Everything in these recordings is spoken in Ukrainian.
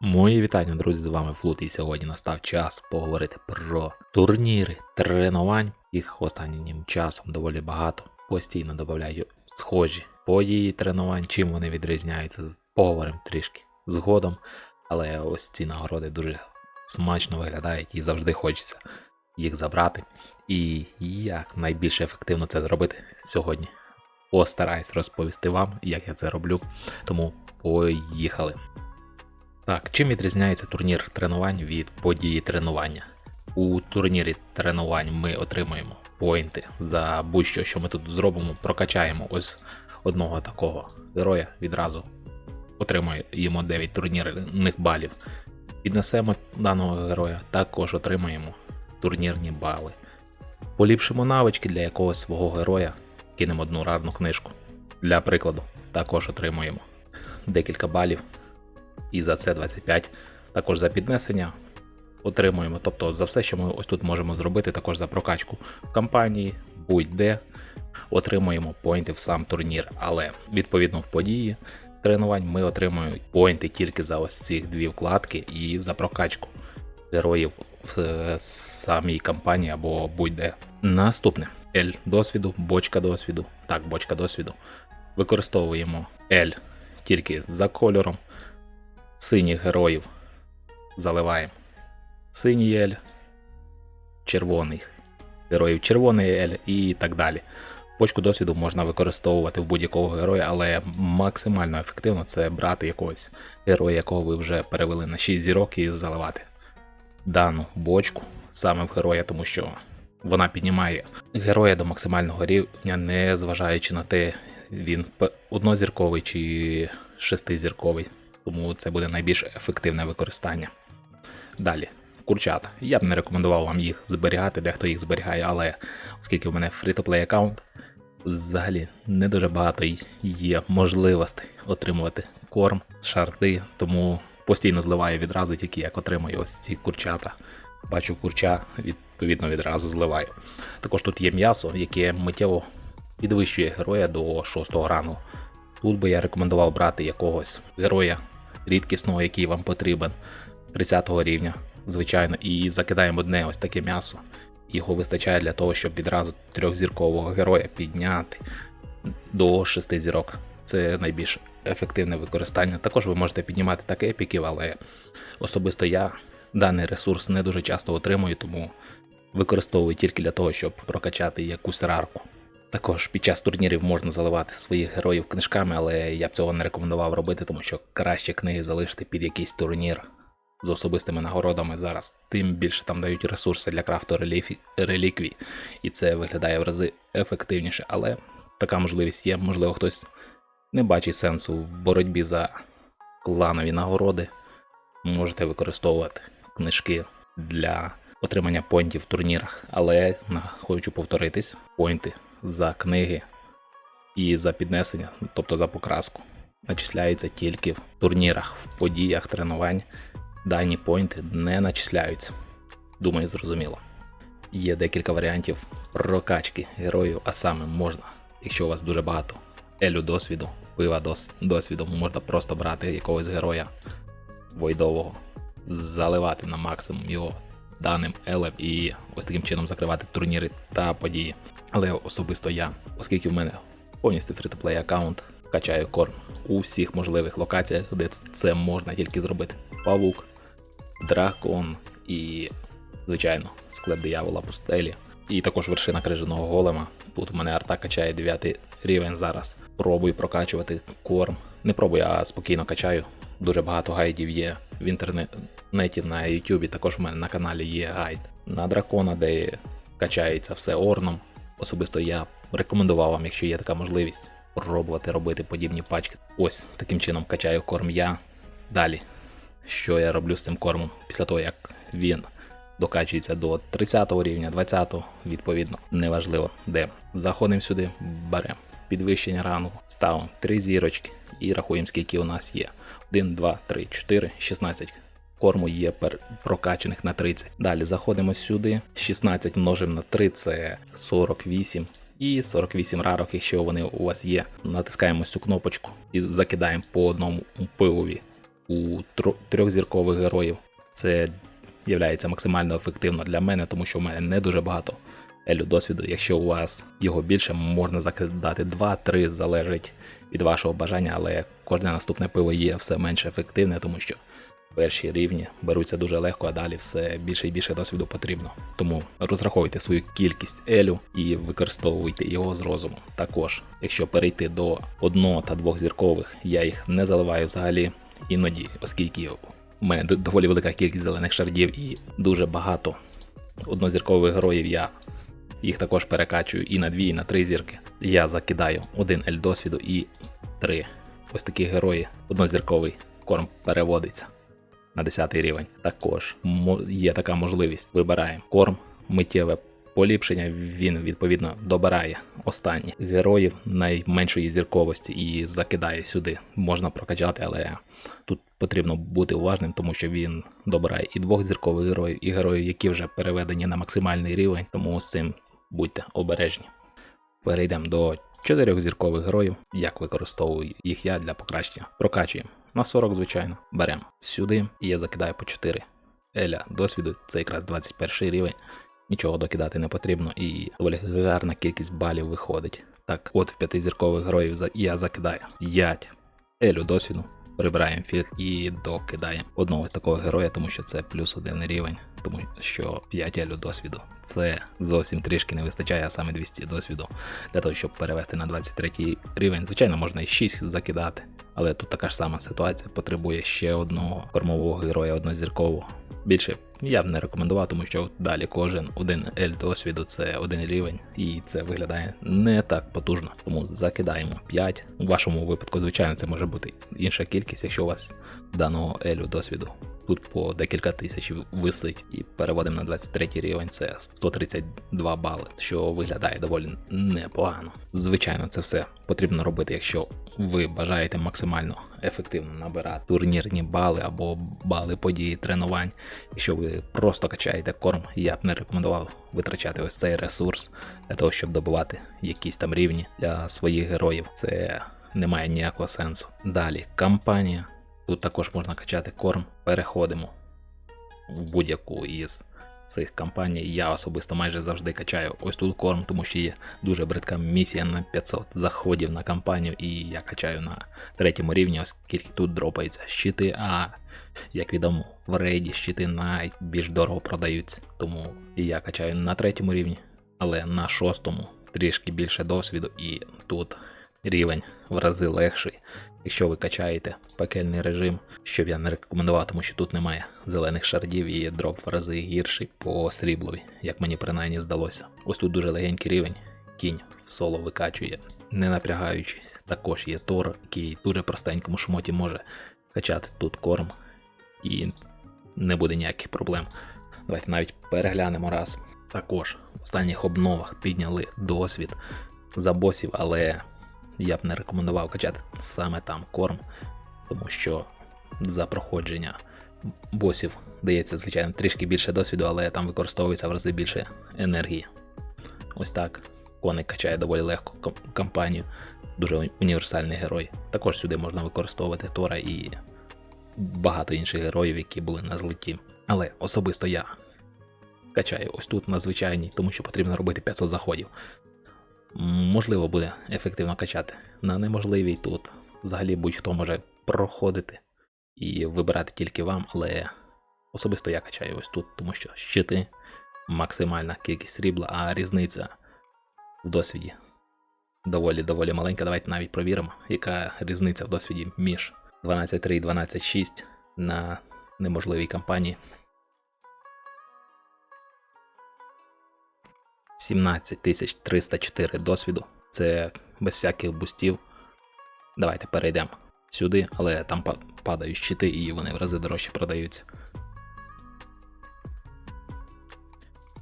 Мої вітання, друзі, з вами Флут, і сьогодні настав час поговорити про турніри тренувань. Їх останнім часом доволі багато. Постійно додаю схожі події тренувань, чим вони відрізняються. Поговоримо трішки згодом. Але ось ці нагороди дуже смачно виглядають і завжди хочеться їх забрати. І як найбільш ефективно це зробити сьогодні. Постараюсь розповісти вам, як я це роблю. Тому поїхали. Так, чим відрізняється турнір тренувань від події тренування? У турнірі тренувань ми отримуємо поінти за будь-що, що ми тут зробимо, прокачаємо ось одного такого героя відразу отримуємо 9 турнірних балів. Піднесемо даного героя, також отримаємо турнірні бали. Поліпшимо навички для якогось свого героя, кинемо одну рарну книжку. Для прикладу, також отримуємо декілька балів і за це 25. Також за піднесення отримуємо. Тобто за все, що ми ось тут можемо зробити, також за прокачку в кампанії, будь-де отримуємо поінти в сам турнір. Але відповідно в події тренувань ми отримуємо поінти тільки за ось ці дві вкладки і за прокачку героїв в е, самій кампанії або будь-де. Наступне L досвіду, бочка досвіду. Так, бочка досвіду. Використовуємо L тільки за кольором синіх героїв. Заливаємо. Синій ель, червоний героїв. Червоний ель і так далі. Почку досвіду можна використовувати в будь-якого героя, але максимально ефективно це брати якогось героя, якого ви вже перевели на 6 зірок і заливати дану бочку саме в героя, тому що вона піднімає героя до максимального рівня, не зважаючи на те, він однозірковий чи шестизірковий тому це буде найбільш ефективне використання. Далі, курчата. Я б не рекомендував вам їх зберігати, дехто їх зберігає, але оскільки в мене free-to-play аккаунт, взагалі не дуже багато є можливостей отримувати корм, шарди, тому постійно зливаю відразу, тільки як отримую ось ці курчата. Бачу курча, відповідно відразу зливаю. Також тут є м'ясо, яке миттєво підвищує героя до 6 рану. Тут би я рекомендував брати якогось героя рідкісного, який вам потрібен, 30 рівня, звичайно, і закидаємо одне ось таке м'ясо. Його вистачає для того, щоб відразу трьохзіркового героя підняти до 6 зірок. Це найбільш ефективне використання. Також ви можете піднімати так епіків, але особисто я даний ресурс не дуже часто отримую, тому використовую тільки для того, щоб прокачати якусь рарку. Також під час турнірів можна заливати своїх героїв книжками, але я б цього не рекомендував робити, тому що краще книги залишити під якийсь турнір з особистими нагородами зараз. Тим більше там дають ресурси для крафту реліфі... реліквій, і це виглядає в рази ефективніше. Але така можливість є. Можливо, хтось не бачить сенсу в боротьбі за кланові нагороди. Можете використовувати книжки для отримання поінтів в турнірах, але хочу повторитись, поінти за книги і за піднесення, тобто за покраску, начисляються тільки в турнірах, в подіях тренувань. Дані поінти не начисляються. Думаю, зрозуміло. Є декілька варіантів прокачки героїв, а саме можна, якщо у вас дуже багато елю досвіду, пива дос, досвіду, можна просто брати якогось героя войдового, заливати на максимум його даним елем і ось таким чином закривати турніри та події. Але особисто я, оскільки в мене повністю фрі-то-плей аккаунт, качаю корм у всіх можливих локаціях, де це можна тільки зробити. Павук, дракон і, звичайно, склеп диявола пустелі. І також вершина крижаного голема. Тут у мене арта качає 9 рівень зараз. Пробую прокачувати корм. Не пробую, а спокійно качаю. Дуже багато гайдів є в інтернеті на Ютубі. Також у мене на каналі є гайд на дракона, де качається все орном. Особисто я рекомендував вам, якщо є така можливість, пробувати робити подібні пачки. Ось таким чином качаю корм я. Далі, що я роблю з цим кормом після того, як він докачується до 30 рівня, 20, відповідно, неважливо де. Заходимо сюди, беремо підвищення рангу, ставимо 3 зірочки і рахуємо, скільки у нас є. 1, 2, 3, 4, 16 корму є пер... прокачаних на 30. Далі заходимо сюди. 16 множимо на 3 це 48. І 48 рарок, якщо вони у вас є. Натискаємо цю кнопочку і закидаємо по одному пивові у трьохзіркових героїв. Це є максимально ефективно для мене, тому що в мене не дуже багато елю досвіду. Якщо у вас його більше, можна закидати 2-3, залежить від вашого бажання, але кожне наступне пиво є все менш ефективне, тому що перші рівні беруться дуже легко, а далі все більше і більше досвіду потрібно. Тому розраховуйте свою кількість елю і використовуйте його з розумом. Також, якщо перейти до одного та двох зіркових, я їх не заливаю взагалі іноді, оскільки у мене доволі велика кількість зелених шардів і дуже багато однозіркових героїв я їх також перекачую і на дві, і на три зірки. Я закидаю один ель досвіду і три. Ось такі герої. Однозірковий корм переводиться на 10 рівень. Також є така можливість. Вибираємо корм, миттєве поліпшення. Він відповідно добирає останні героїв найменшої зірковості і закидає сюди. Можна прокачати, але тут потрібно бути уважним, тому що він добирає і двох зіркових героїв, і героїв, які вже переведені на максимальний рівень. Тому з цим будьте обережні. Перейдемо до чотирьохзіркових героїв. Як використовую їх я для покращення. Прокачуємо на 40, звичайно. Беремо сюди, і я закидаю по 4. Еля досвіду, це якраз 21 рівень. Нічого докидати не потрібно, і доволі гарна кількість балів виходить. Так, от в п'ятизіркових героїв я закидаю 5 елю досвіду. Прибираємо фільтр і докидаємо одного з такого героя, тому що це плюс один рівень, тому що 5 елю досвіду. Це зовсім трішки не вистачає, а саме 200 досвіду для того, щоб перевести на 23 рівень. Звичайно, можна і 6 закидати, але тут така ж сама ситуація потребує ще одного кормового героя однозіркового. Більше я б не рекомендував, тому що далі кожен один ель досвіду це один рівень, і це виглядає не так потужно. Тому закидаємо 5. У вашому випадку, звичайно, це може бути інша кількість, якщо у вас даного елю досвіду тут по декілька тисяч висить, і переводимо на 23 рівень, це 132 бали, що виглядає доволі непогано. Звичайно, це все потрібно робити, якщо ви бажаєте максимально ефективно набирати турнірні бали або бали події тренувань. Якщо ви просто качаєте корм, я б не рекомендував витрачати ось цей ресурс для того, щоб добивати якісь там рівні для своїх героїв. Це не має ніякого сенсу. Далі кампанія. Тут також можна качати корм. Переходимо в будь-яку із цих кампаній. Я особисто майже завжди качаю ось тут корм, тому що є дуже бридка місія на 500 заходів на кампанію, і я качаю на третьому рівні, оскільки тут дропаються щити. А як відомо, в рейді щити найбільш дорого продаються. Тому я качаю на третьому рівні, але на шостому трішки більше досвіду, і тут рівень в рази легший. Якщо ви качаєте пекельний режим, що я не рекомендував, тому що тут немає зелених шардів і дроп в рази гірший по сріблові, як мені принаймні здалося. Ось тут дуже легенький рівень, кінь в соло викачує, не напрягаючись. Також є Тор, який дуже простенькому шмоті може качати тут корм і не буде ніяких проблем. Давайте навіть переглянемо раз. Також в останніх обновах підняли досвід за босів, але я б не рекомендував качати саме там корм, тому що за проходження босів дається, звичайно, трішки більше досвіду, але там використовується в рази більше енергії. Ось так. Коник качає доволі легко кампанію, дуже універсальний герой. Також сюди можна використовувати Тора і багато інших героїв, які були на злеті. Але особисто я качаю ось тут на звичайній, тому що потрібно робити 500 заходів. Можливо, буде ефективно качати. На неможливій тут взагалі будь-хто може проходити і вибирати тільки вам, але особисто я качаю ось тут, тому що щити, максимальна кількість срібла, а різниця в досвіді доволі доволі маленька. Давайте навіть провіримо, яка різниця в досвіді між 12.3 і 12.6 на неможливій кампанії. 17 304 досвіду. Це без всяких бустів. Давайте перейдемо сюди, але там падають щити і вони в рази дорожче продаються.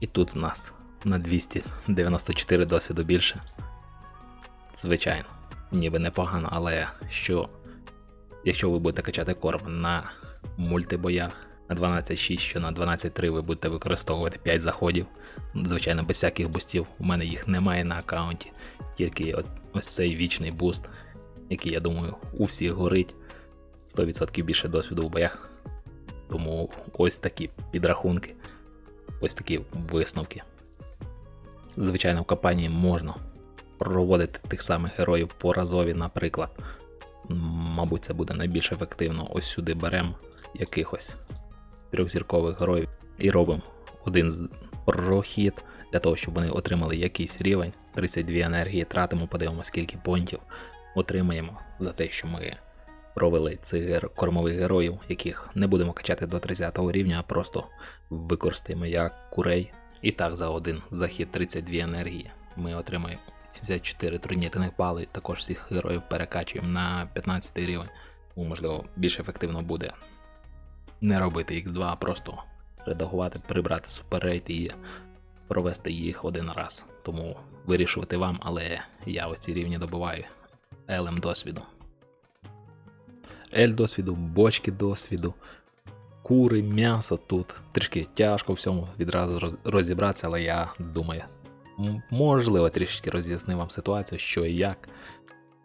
І тут у нас на 294 досвіду більше. Звичайно, ніби непогано, але що, якщо ви будете качати корм на мультибоях на 12.6, що на 12.3 ви будете використовувати 5 заходів, звичайно, без всяких бустів. У мене їх немає на аккаунті, тільки ось цей вічний буст, який, я думаю, у всіх горить. 100% більше досвіду у боях. Тому ось такі підрахунки, ось такі висновки. Звичайно, в компанії можна проводити тих самих героїв по разові, наприклад. Мабуть, це буде найбільш ефективно. Ось сюди беремо якихось трьохзіркових героїв і робимо один прохід для того, щоб вони отримали якийсь рівень. 32 енергії тратимо, подивимося, скільки понтів отримаємо за те, що ми провели цих кормових героїв, яких не будемо качати до 30 рівня, а просто використаємо як курей. І так за один захід 32 енергії ми отримаємо 74 турнірних бали. Також всіх героїв перекачуємо на 15 рівень. Можливо, більш ефективно буде не робити X2, а просто редагувати, прибрати суперрейт і провести їх один раз. Тому вирішувати вам, але я оці рівні добуваю елем досвіду. Ель досвіду, бочки досвіду, кури, м'ясо тут. Трішки тяжко всьому відразу розібратися, але я думаю, можливо, трішки роз'яснив вам ситуацію, що і як,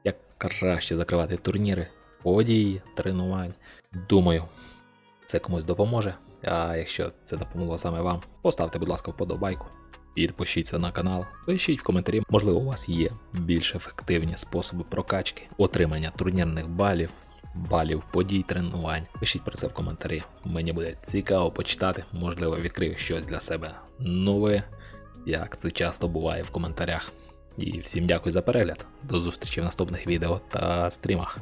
як краще закривати турніри, події, тренувань. Думаю, це комусь допоможе. А якщо це допомогло саме вам, поставте, будь ласка, вподобайку. Підпишіться на канал, пишіть в коментарі, можливо, у вас є більш ефективні способи прокачки, отримання турнірних балів, балів подій, тренувань. Пишіть про це в коментарі. Мені буде цікаво почитати, можливо, відкрию щось для себе нове, як це часто буває в коментарях. І всім дякую за перегляд. До зустрічі в наступних відео та стрімах.